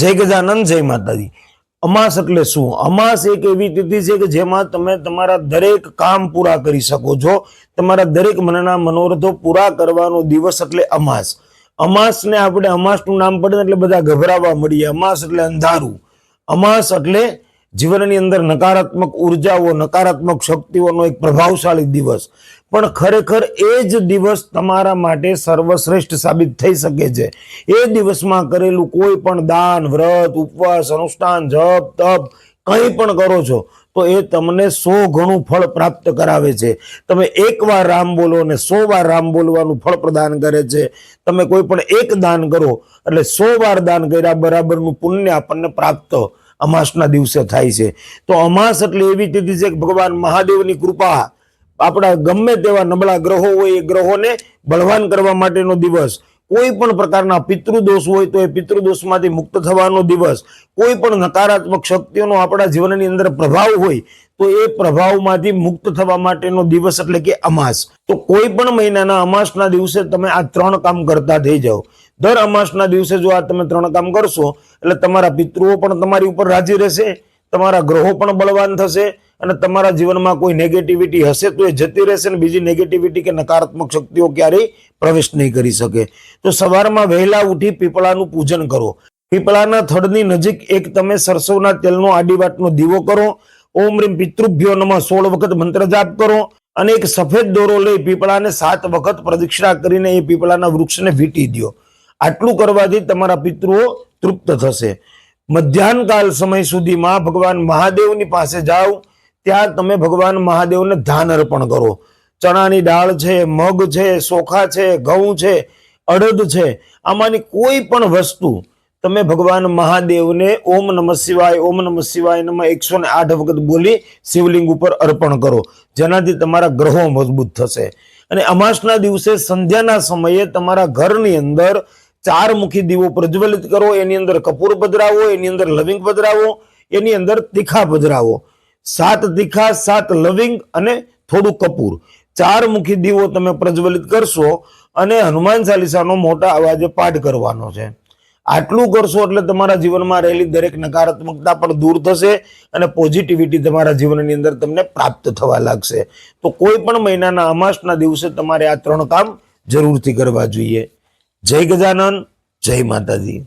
જય ગજાનંદ, જય માતાજી. અમાસ એટલે શું? અમાસ એક એવી તિથિ છે કે જેમાં તમે તમારા દરેક કામ પૂરા કરી શકો છો. તમારા દરેક મનના મનોરથો પૂરા કરવાનો દિવસ એટલે અમાસ. અમાસને આપણે, અમાસનું નામ પડે એટલે બધા ગભરાવા મળીએ અમાસ એટલે અંધારું. અમાસ એટલે જીવનની અંદર નકારાત્મક ઉર્જાઓ, નકારાત્મક શક્તિઓનો એક પ્રભાવશાળી દિવસ. પણ ખરેખર એ જ દિવસ તમારા માટે સર્વશ્રેષ્ઠ સાબિત થઈ શકે છે. એ દિવસમાં કરેલું કોઈ પણ દાન, વ્રત, ઉપવાસ, અનુષ્ઠાન, જપ, તપ કંઈ પણ કરો છો, તો એ તમને સો ગણું ફળ પ્રાપ્ત કરાવે છે. તમે એકવાર રામ બોલો અને સો વાર રામ બોલવાનું ફળ પ્રદાન કરે છે. તમે કોઈ પણ એક દાન કરો, એટલે સો વાર દાન કર્યા બરાબરનું પુણ્ય આપણને પ્રાપ્ત અમાસના દિવસે થાય છે. તો અમાસ એટલે એવી તિથિ છે કે ભગવાન મહાદેવની કૃપા આપણા ગમે તેવા નબળા ગ્રહો હોય એ ગ્રહોને બળવાન કરવા માટેનો દિવસ. કોઈ પણ પ્રકારના પિતૃદોષ હોય તો એ પિતૃદોષમાંથી મુક્ત થવાનો દિવસ. કોઈ પણ નકારાત્મક શક્તિઓનો આપણા જીવનની અંદર પ્રભાવ હોય તો એ પ્રભાવમાંથી મુક્ત થવા માટેનો દિવસ એટલે કે અમાસ. તો કોઈ પણ મહિનાના અમાસના દિવસે તમે આ ત્રણ કામ કરતા થઈ જાઓ. દર અમાસના દિવસે જો આ તમે ત્રણ કામ કરશો, એટલે તમારા પિતૃઓ પણ તમારી ઉપર રાજી રહેશે, તમારા ગ્રહો પણ બળવાન થશે, અને તમારા જીવનમાં કોઈ નેગેટિવિટી હશે તો એ જતી રહેશે અને બીજી નેગેટિવિટી કે નકારાત્મક શક્તિઓ ક્યારેય પ્રવેશ નહીં કરી શકે. તો સવારમાં વહેલા ઉઠી પીપળાનું પૂજન કરો. પીપળાના થડની નજીક એક તમે સરસવના તેલનો આડીવાટનો દીવો કરો ઓમ રીમ પિતૃભ્યો નમઃ. સોળ વખત મંત્ર જાપ કરો અને એક સફેદ દોરો લઈ પીપળાને સાત વખત પ્રદક્ષિણા કરીને એ પીપળાના વૃક્ષને વીટી દો આટલું કરવાથી તમારા પિતૃઓ તૃપ્ત થશે. મધ્યાહનકાલ સમય સુધીમાં ભગવાન મહાદેવની પાસે જાઓ, ત્યાં તમે ભગવાન મહાદેવને ધાન અર્પણ કરો. ચણાની દાળ છે, મગ છે, સોખા છે, ઘઉં છે, અડદ છે. આમાંની કોઈ પણ વસ્તુ તમે ભગવાન મહાદેવને ઓમ નમઃ શિવાય, ઓમ નમઃ શિવાય નમઃ એકસો ને આઠ વખત બોલી શિવલિંગ ઉપર અર્પણ કરો. જેનાથી તમારા ગ્રહો મજબૂત થશે. અને અમાસના દિવસે સંધ્યાના સમયે તમારા ઘરની અંદર ચાર મુખી દીવો પ્રજ્વલિત કરો. એની અંદર કપૂર પધરાવો, એની અંદર લવિંગ પધરાવો, એની અંદર તીખા પધરાવો. સાત તીખા, સાત લવિંગ અને થોડું કપૂર. ચાર મુખી દીવો તમે પ્રજ્વલિત કરશો અને હનુમાન ચાલીસાનો મોટા અવાજે પાઠ કરવાનો છે. આટલું કરશો એટલે તમારા જીવનમાં રહેલી દરેક નકારાત્મકતા પણ દૂર થશે અને પોઝિટિવિટી તમારા જીવનની અંદર તમને પ્રાપ્ત થવા લાગશે. તો કોઈ પણ મહિનાના અમાસના દિવસે તમારે આ ત્રણ કામ જરૂરથી કરવા જોઈએ. જય ગજાનન, જય માતાજી.